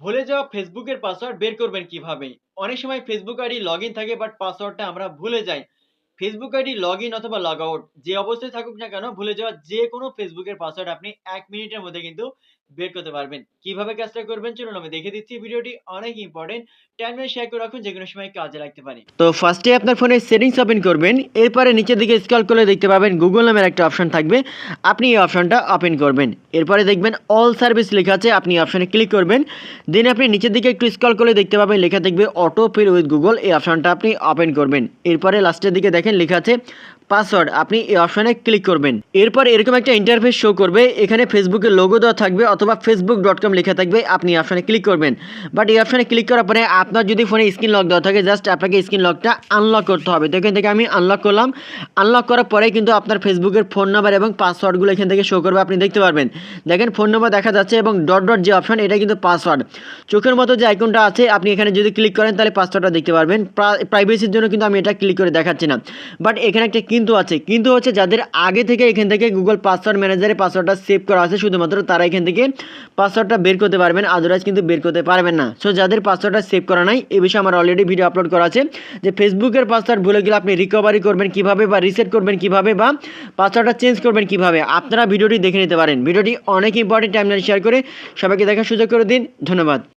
ভুলে যাওয়া ফেসবুকের পাসওয়ার্ড বের করবেন কীভাবে? অনেক সময় ফেসবুক আইডি লগইন থাকে বাট পাসওয়ার্ডটা আমরা ভুলে যাই। ফেসবুক আইডি লগ ইন অথবা লগ আউট যে অবস্থায় থাকুক না কেন, ভুলে যাওয়া যে কোনো ফেসবুকের পাসওয়ার্ড আপনি এক মিনিটের মধ্যে কিন্তু বের করতে পারবেন। কীভাবে কাজটা করবেন চলুন আমি দেখিয়ে দিচ্ছি। ভিডিওটি অনেক ইম্পোর্টেন্ট। টাইমলাইন শেয়ার করে রাখুন যে কোনো সময় কাজে লাগতে পারে। তো ফার্স্টে আপনার ফোনে সেটিংস ওপেন করবেন। এরপরে নিচের দিকে স্ক্রল করলে দেখতে পাবেন গুগল নামের একটা অপশন থাকবে। আপনি এই অপশনটা ওপেন করবেন। এরপরে দেখবেন অল সার্ভিস লেখা আছে, আপনি অপশনে ক্লিক করবেন। দেন আপনি নিচের দিকে একটু স্ক্রল করলে দেখতে পাবেন, লেখা থাকবে অটো ফিল উইথ গুগল এই অপশনটা আপনি ওপেন করবেন। এরপরে লাস্টের দিকে দেখেন লেখা আছে পাসওয়ার্ড আপনি এই অপশনে ক্লিক করবেন। এরপর এরকম একটা ইন্টারফেস শো করবে। এখানে ফেসবুকের লোগো দেওয়া থাকবে অথবা ফেসবুক ডট কম লেখা থাকবে, আপনি অপশনে ক্লিক করবেন। বাট এই অপশনে ক্লিক করার পরে আপনার যদি ফোনে স্ক্রিন লক দেওয়া থাকে জাস্ট আপনাকে স্ক্রিন লকটা আনলক করতে হবে। তো এখান থেকে আমি আনলক করলাম। আনলক করার পরে কিন্তু আপনার ফেসবুকের ফোন নাম্বার এবং পাসওয়ার্ডগুলো এখান থেকে শো করবে, আপনি দেখতে পারবেন। দেখেন ফোন নাম্বার দেখা যাচ্ছে এবং ডট ডট যে অপশন এটা কিন্তু পাসওয়ার্ড। চোখের মতো যে আইকনটা আছে, আপনি এখানে যদি ক্লিক করেন, তাহলে পাসওয়ার্ডটা দেখতে পারবেন। প্রা প্রাইভেসির জন্য কিন্তু আমি এটা ক্লিক করে দেখাচ্ছি না। বাট এখানে একটা কিন্তু আছে। কিন্তু হচ্ছে যাদের আগে থেকে এখান থেকে গুগল পাসওয়ার্ড ম্যানেজারে পাসওয়ার্ডটা সেভ করা আছে, শুধুমাত্র তারা এখান থেকে পাসওয়ার্ডটা বের করতে পারবেন আদারওয়াইজ কিন্তু বের করতে পারবেন না। সো যাদের পাসওয়ার্ডটা সেভ করা নাই, এ বিষয়ে আমার অলরেডি ভিডিও আপলোড করা আছে যে ফেসবুকের পাসওয়ার্ড ভুলে গেলে আপনি রিকভারি করবেন কীভাবে বা রিসেট করবেন কীভাবে বা পাসওয়ার্ডটা চেঞ্জ করবেন কীভাবে, আপনারা ভিডিওটি দেখে নিতে পারেন। ভিডিওটি অনেক ইম্পর্টেন্ট টাইমলাইন শেয়ার করে সবাইকে দেখার সুযোগ করে দিন। ধন্যবাদ।